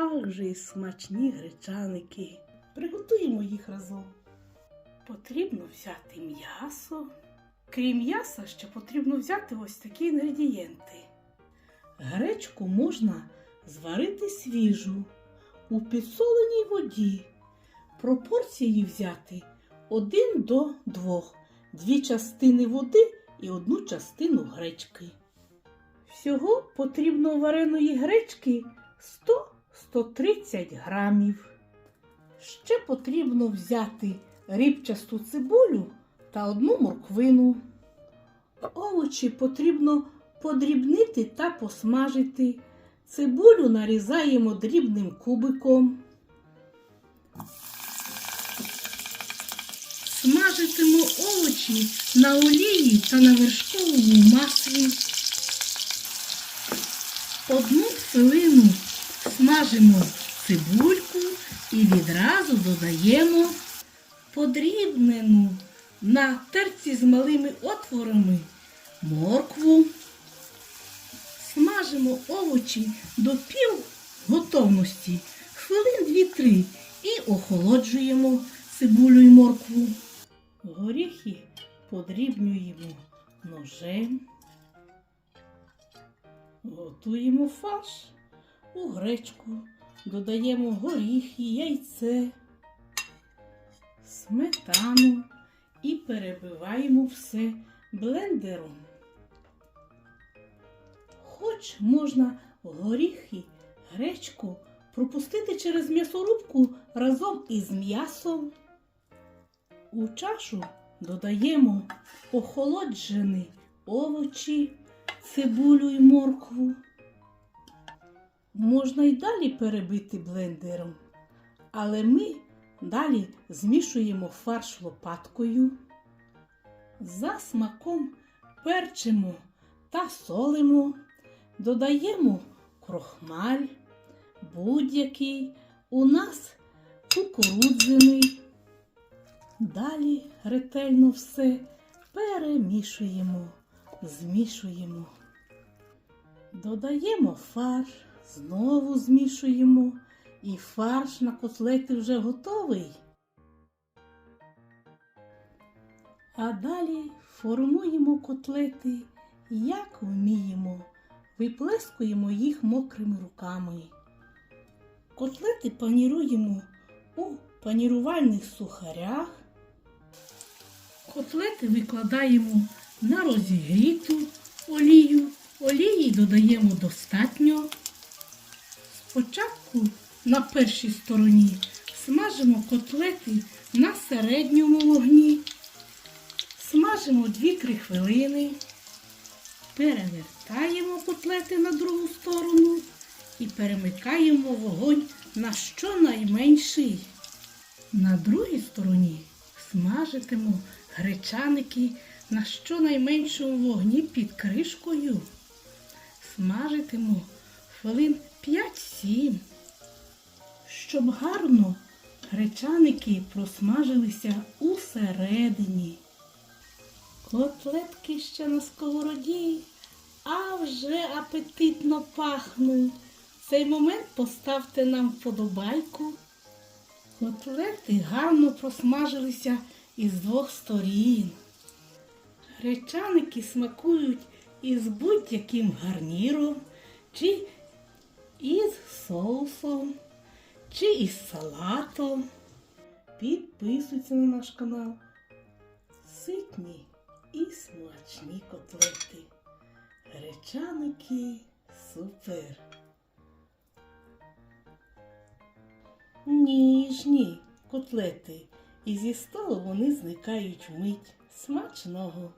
Ах же й смачні гречаники. Приготуємо їх разом. Потрібно взяти м'ясо. Крім м'яса, ще потрібно взяти ось такі інгредієнти. Гречку можна зварити свіжу у підсоленій воді. Пропорції взяти 1 до 2, дві частини води і одну частину гречки. Всього потрібно вареної гречки 100-130 грамів. Ще потрібно взяти рібчасту цибулю та одну морквину. Овочі потрібно подрібнити та посмажити. Цибулю нарізаємо дрібним кубиком. Смажитимо овочі на олії та на вершковому маслі. Одну хвилину смажимо цибульку і відразу додаємо подрібнену на терці з малими отворами моркву. Смажимо овочі до пів готовності, хвилин 2-3 і охолоджуємо цибулю і моркву. Горіхи подрібнюємо ножем. Готуємо фарш у гречку, додаємо горіхи, яйце, сметану і перебиваємо все блендером. Хоч можна горіхи, гречку пропустити через м'ясорубку разом із м'ясом. У чашу додаємо охолоджені овочі, цибулю і моркву. Можна й далі перебити блендером, але ми далі змішуємо фарш лопаткою. За смаком перчимо та солимо, додаємо крохмаль, будь-який, у нас кукурудзяний. Далі ретельно все перемішуємо, змішуємо. Додаємо фарш, знову змішуємо, і фарш на котлети вже готовий. А далі формуємо котлети, як вміємо, виплескуємо їх мокрими руками. Котлети паніруємо у панірувальних сухарях. Котлети викладаємо на розігріту олію. Олії додаємо першій стороні смажимо котлети на середньому вогні. Смажимо 2-3 хвилини. Перевертаємо котлети на другу сторону і перемикаємо вогонь на щонайменший. На другій стороні смажитиму гречаники на щонайменшому вогні під кришкою. Смажитиму хвилин 5-7. Щоб гарно гречаники просмажилися усередині. Котлетки ще на сковороді, а вже апетитно пахнуть. В цей момент поставте нам вподобайку. Котлети гарно просмажилися із двох сторін. Гречаники смакують із будь-яким гарніром, чи із соусом, чи із салатом. Підписуйся на наш канал. Ситні і смачні котлети. Гречаники супер. Ніжні котлети. І зі столу вони зникають вмить. Смачного!